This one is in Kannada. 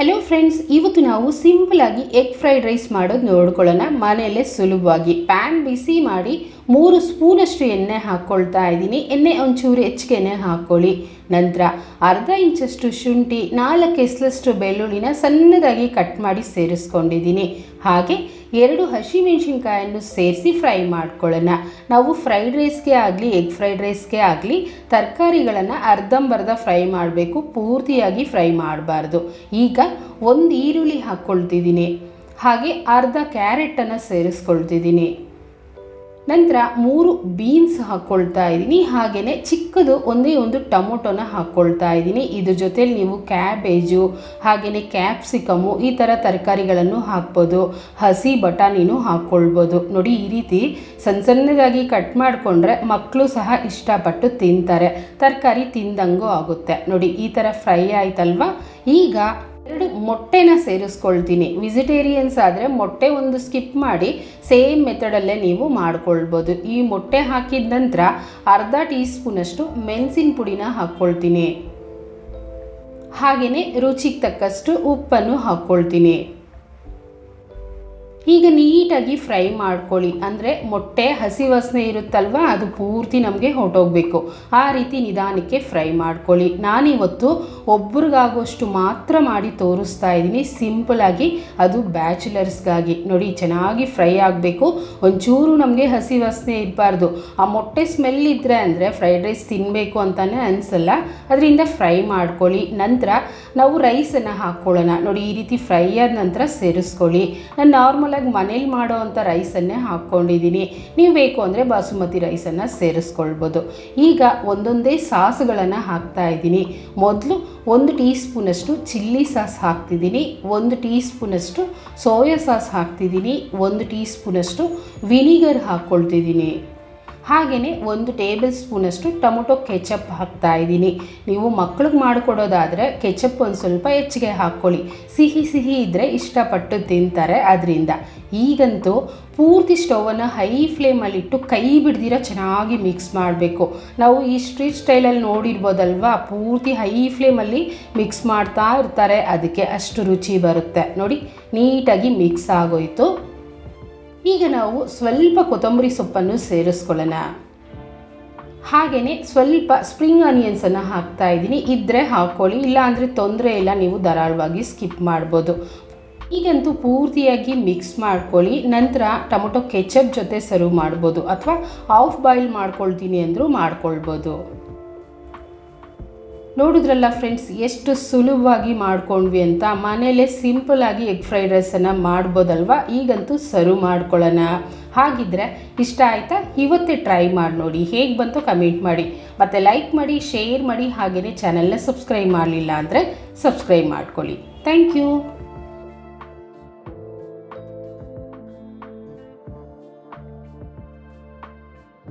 ಹೆಲೋ ಫ್ರೆಂಡ್ಸ್ ಇವತ್ತು ನಾವು ಸಿಂಪಲ್ ಆಗಿ ಎಗ್ ಫ್ರೈಡ್ ರೈಸ್ ಮಾಡೋದು ನೋಡ್ಕೊಳ್ಳೋಣ. ಮನೆಯಲ್ಲೇ ಸುಲಭವಾಗಿ. ಪ್ಯಾನ್ ಬಿಸಿ ಮಾಡಿ ಮೂರು ಸ್ಪೂನಷ್ಟು ಎಣ್ಣೆ ಹಾಕ್ಕೊಳ್ತಾ ಇದ್ದೀನಿ. ಎಣ್ಣೆ ಒಂಚೂರು ಹೆಚ್ಚಿಗೆನೆ ಹಾಕ್ಕೊಳ್ಳಿ ನಂತರ ಅರ್ಧ ಇಂಚಷ್ಟು ಶುಂಠಿ, ನಾಲ್ಕು ಎಸ್ಲಷ್ಟು ಬೆಳ್ಳುಳ್ಳಿನ ಸಣ್ಣದಾಗಿ ಕಟ್ ಮಾಡಿ ಸೇರಿಸ್ಕೊಂಡಿದ್ದೀನಿ. ಹಾಗೆ ಎರಡು ಹಸಿಮೆಣಸಿನ್ಕಾಯನ್ನು ಸೇರಿಸಿ ಫ್ರೈ ಮಾಡ್ಕೊಳ್ಳೋಣ. ನಾವು ಫ್ರೈಡ್ ರೈಸ್ಗೆ ಆಗಲಿ, ಎಗ್ ಫ್ರೈಡ್ ರೈಸ್ಗೆ ಆಗಲಿ ತರಕಾರಿಗಳನ್ನು ಅರ್ಧಂಬರ್ಧ ಫ್ರೈ ಮಾಡಬೇಕು. ಪೂರ್ತಿಯಾಗಿ ಫ್ರೈ ಮಾಡಬಾರ್ದು. ಈಗ ಒಂದು ಈರುಳ್ಳಿ ಹಾಕ್ಕೊಳ್ತಿದ್ದೀನಿ ಹಾಗೆ ಅರ್ಧ ಕ್ಯಾರೆಟನ್ನು ಸೇರಿಸ್ಕೊಳ್ತಿದ್ದೀನಿ. ನಂತರ ಮೂರು ಬೀನ್ಸ್ ಹಾಕ್ಕೊಳ್ತಾ ಇದ್ದೀನಿ. ಹಾಗೆಯೇ ಚಿಕ್ಕದು ಒಂದೇ ಒಂದು ಟೊಮೊಟೊನ ಹಾಕ್ಕೊಳ್ತಾ ಇದ್ದೀನಿ. ಇದ್ರ ಜೊತೆಲಿ ನೀವು ಕ್ಯಾಬೇಜು ಹಾಗೆಯೇ ಕ್ಯಾಪ್ಸಿಕಮು ಈ ಥರ ತರಕಾರಿಗಳನ್ನು ಹಾಕ್ಬೋದು. ಹಸಿ ಬಟಾಣಿನೂ ಹಾಕ್ಕೊಳ್ಬೋದು ನೋಡಿ ಈ ರೀತಿ ಸಣ್ಣ ಸಣ್ಣದಾಗಿ ಕಟ್ ಮಾಡಿಕೊಂಡ್ರೆ ಮಕ್ಕಳು ಸಹ ಇಷ್ಟಪಟ್ಟು ತಿಂತಾರೆ. ತರಕಾರಿ ತಿಂದಂಗೂ ಆಗುತ್ತೆ. ನೋಡಿ ಈ ಥರ ಫ್ರೈ ಆಯ್ತಲ್ವಾ? ಈಗ ಎರಡು ಮೊಟ್ಟೆನ ಸೇರಿಸ್ಕೊಳ್ತೀನಿ. ವೆಜಿಟೇರಿಯನ್ಸ್ ಆದರೆ ಮೊಟ್ಟೆ ಒಂದು ಸ್ಕಿಪ್ ಮಾಡಿ ಸೇಮ್ ಮೆಥಡಲ್ಲೇ ನೀವು ಮಾಡ್ಕೊಳ್ಬೋದು. ಈ ಮೊಟ್ಟೆ ಹಾಕಿದ ನಂತರ ಅರ್ಧ ಟೀ ಸ್ಪೂನಷ್ಟು ಮೆಣಸಿನ ಪುಡಿನ ಹಾಕ್ಕೊಳ್ತೀನಿ. ಹಾಗೆಯೇ ರುಚಿಗೆ ತಕ್ಕಷ್ಟು ಉಪ್ಪನ್ನು ಹಾಕ್ಕೊಳ್ತೀನಿ. ಈಗ ನೀಟಾಗಿ ಫ್ರೈ ಮಾಡ್ಕೊಳ್ಳಿ. ಅಂದರೆ ಮೊಟ್ಟೆ, ಹಸಿ ವಾಸನೆ ಇರುತ್ತಲ್ವ, ಅದು ಪೂರ್ತಿ ನಮಗೆ ಹೊರಟೋಗ್ಬೇಕು. ಆ ರೀತಿ ನಿಧಾನಕ್ಕೆ ಫ್ರೈ ಮಾಡ್ಕೊಳ್ಳಿ. ನಾನಿವತ್ತು ಒಬ್ರಿಗಾಗೋಷ್ಟು ಮಾತ್ರ ಮಾಡಿ ತೋರಿಸ್ತಾ ಇದ್ದೀನಿ. ಸಿಂಪಲಾಗಿ ಅದು ಬ್ಯಾಚುಲರ್ಸ್ಗಾಗಿ. ನೋಡಿ, ಚೆನ್ನಾಗಿ ಫ್ರೈ ಆಗಬೇಕು. ಒಂಚೂರು ನಮಗೆ ಹಸಿ ವಾಸನೆ ಇರಬಾರ್ದು. ಆ ಮೊಟ್ಟೆ ಸ್ಮೆಲ್ ಇದ್ದರೆ ಅಂದರೆ ಫ್ರೈಡ್ ರೈಸ್ ತಿನ್ನಬೇಕು ಅಂತಲೇ ಅನಿಸಲ್ಲ. ಅದರಿಂದ ಫ್ರೈ ಮಾಡ್ಕೊಳ್ಳಿ. ನಂತರ ನಾವು ರೈಸನ್ನು ಹಾಕ್ಕೊಳ್ಳೋಣ. ನೋಡಿ, ಈ ರೀತಿ ಫ್ರೈ ಆದ ನಂತರ ಸೇರಿಸ್ಕೊಳ್ಳಿ. ನಾನು ನಾರ್ಮಲಾಗಿ ಮನೇಲಿ ಮಾಡೋ ಅಂಥ ರೈಸನ್ನೇ ಹಾಕ್ಕೊಂಡಿದ್ದೀನಿ. ನೀವು ಬೇಕು ಅಂದರೆ ಬಾಸುಮತಿ ರೈಸನ್ನು ಸೇರಿಸ್ಕೊಳ್ಬೋದು. ಈಗ ಒಂದೊಂದೇ ಸಾಸ್ಗಳನ್ನು ಹಾಕ್ತಾ ಇದ್ದೀನಿ. ಮೊದಲು ಒಂದು ಟೀ ಸ್ಪೂನಷ್ಟು ಚಿಲ್ಲಿ ಸಾಸ್ ಹಾಕ್ತಿದ್ದೀನಿ. ಒಂದು ಟೀ ಸ್ಪೂನಷ್ಟು ಸೋಯಾ ಸಾಸ್ ಹಾಕ್ತಿದ್ದೀನಿ. ಒಂದು ಟೀ ಸ್ಪೂನಷ್ಟು ವಿನಿಗರ್ ಹಾಕ್ಕೊಳ್ತಿದ್ದೀನಿ. ಹಾಗೆಯೇ ಒಂದು ಟೇಬಲ್ ಸ್ಪೂನಷ್ಟು ಟೊಮೊಟೊ ಕೆಚಪ್ ಹಾಕ್ತಾ ಇದ್ದೀನಿ. ನೀವು ಮಕ್ಳಿಗೆ ಮಾಡಿಕೊಡೋದಾದರೆ ಕೆಚಪ್ ಒಂದು ಸ್ವಲ್ಪ ಹೆಚ್ಚಿಗೆ ಹಾಕ್ಕೊಳ್ಳಿ. ಸಿಹಿ ಸಿಹಿ ಇದ್ದರೆ ಇಷ್ಟಪಟ್ಟು ತಿಂತಾರೆ. ಅದರಿಂದ ಈಗಂತೂ ಪೂರ್ತಿ ಸ್ಟವನ್ನು ಹೈ ಫ್ಲೇಮಲ್ಲಿಟ್ಟು ಕೈ ಬಿಡ್ದಿರೋ ಚೆನ್ನಾಗಿ ಮಿಕ್ಸ್ ಮಾಡಬೇಕು. ನಾವು ಈ ಸ್ಟ್ರೀಟ್ ಸ್ಟೈಲಲ್ಲಿ ನೋಡಿರ್ಬೋದಲ್ವಾ? ಪೂರ್ತಿ ಹೈ ಫ್ಲೇಮಲ್ಲಿ ಮಿಕ್ಸ್ ಮಾಡ್ತಾ ಇರ್ತಾರೆ. ಅದಕ್ಕೆ ಅಷ್ಟು ರುಚಿ ಬರುತ್ತೆ. ನೋಡಿ, ನೀಟಾಗಿ ಮಿಕ್ಸ್ ಆಗೋಯ್ತು. ಈಗ ನಾವು ಸ್ವಲ್ಪ ಕೊತ್ತಂಬರಿ ಸೊಪ್ಪನ್ನು ಸೇರಿಸ್ಕೊಳ್ಳೋಣ. ಹಾಗೆಯೇ ಸ್ವಲ್ಪ ಸ್ಪ್ರಿಂಗ್ ಆನಿಯನ್ಸನ್ನು ಹಾಕ್ತಾ ಇದ್ದೀನಿ. ಇದ್ದರೆ ಹಾಕ್ಕೊಳ್ಳಿ ಇಲ್ಲ ಅಂದರೆ ತೊಂದರೆ ಇಲ್ಲ, ನೀವು ಧಾರಾಳವಾಗಿ ಸ್ಕಿಪ್ ಮಾಡ್ಬೋದು. ಈಗಂತೂ ಪೂರ್ತಿಯಾಗಿ ಮಿಕ್ಸ್ ಮಾಡ್ಕೊಳ್ಳಿ. ನಂತರ ಟೊಮೊಟೊ ಕೆಚಪ್ ಜೊತೆ ಸರ್ವ್ ಮಾಡ್ಬೋದು. ಅಥವಾ ಆಫ್ ಬಾಯ್ಲ್ ಮಾಡ್ಕೊಳ್ತೀನಿ ಅಂದರೂ ಮಾಡ್ಕೊಳ್ಬೋದು. ನೋಡಿದ್ರಲ್ಲ ಫ್ರೆಂಡ್ಸ್ ಎಷ್ಟು ಸುಲಭವಾಗಿ ಮಾಡ್ಕೊಂಡ್ವಿ ಅಂತ? ಮನೇಲೇ ಸಿಂಪಲ್ಲಾಗಿ ಎಗ್ ಫ್ರೈಡ್ ರೈಸನ್ನು ಮಾಡ್ಬೋದಲ್ವಾ? ಈಗಂತೂ ಸರ್ವ್ ಮಾಡ್ಕೊಳ್ಳೋಣ. ಹಾಗಿದ್ರೆ ಇಷ್ಟ ಆಯಿತಾ? ಇವತ್ತೇ ಟ್ರೈ ಮಾಡಿ ನೋಡಿ. ಹೇಗೆ ಬಂತು ಕಮೆಂಟ್ ಮಾಡಿ. ಮತ್ತು ಲೈಕ್ ಮಾಡಿ ಶೇರ್ ಮಾಡಿ ಹಾಗೆಯೇ ಚಾನಲ್ನ ಸಬ್ಸ್ಕ್ರೈಬ್ ಮಾಡಲಿಲ್ಲ ಅಂದರೆ ಸಬ್ಸ್ಕ್ರೈಬ್ ಮಾಡ್ಕೊಳ್ಳಿ. Thank you